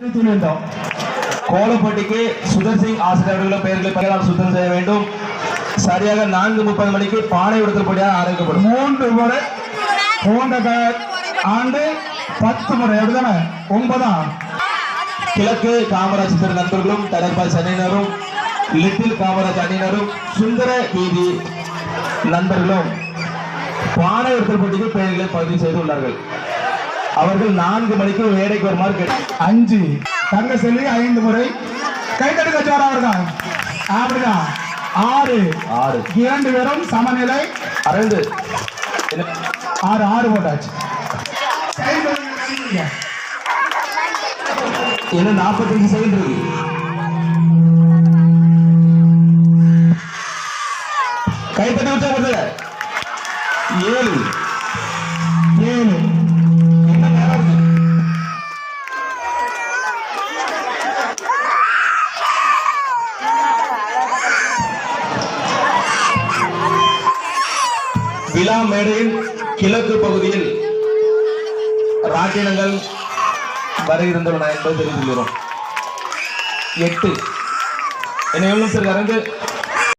வேண்டும் கோலப்பட்டிக்கு சுதர் சிங் அவர்களும் பெயர்களை பெயரால் சுத்தம் செய்ய வேண்டும். சரியாக நான்கு முப்பது மணிக்கு பானை உடுத்தல்படியாக ஆரம்பிக்கப்படும். மூன்று முறை போன்ற ஆண்டு பத்து முறை அப்படிதானே? ஒன்பதாம். கிழக்கு காமராஜ் சித்தர் நண்பர்களும் தடப்பாய் அணியினரும் லிட்டில் காமராஜ் அணியினரும் சுந்தர வீதி நண்பர்களும் பானை உடுத்தல் போட்டிக்கு பெயர்களை பதிவு செய்துள்ளார்கள். அவர்கள் நான்கு மணிக்கு வேலைக்கு வருமாறு கேட்டு அஞ்சு. தங்க செல்வி ஐந்து முறை. கைத்தட்டு கச்சோரா அவர்கள் அப்படிதான் ஆறு. ஆறு. இரண்டு பேரும் சமநிலை. அரவிந்து என்ன ஆறு ஆறு போட்டாச்சு. இன்னும் நாற்பத்தஞ்சு செகண்ட் இருக்கு. உற்சாகப்படுத்துங்க ஏழு ஏழு. விழா மேடையின் கிழக்கு பகுதியில் ராட்டினங்கள் வர இருந்துள்ளன என்பதை தெரிந்து கொள்கிறோம். எட்டு. என்ன எவ்வளவு சார் கரண்டு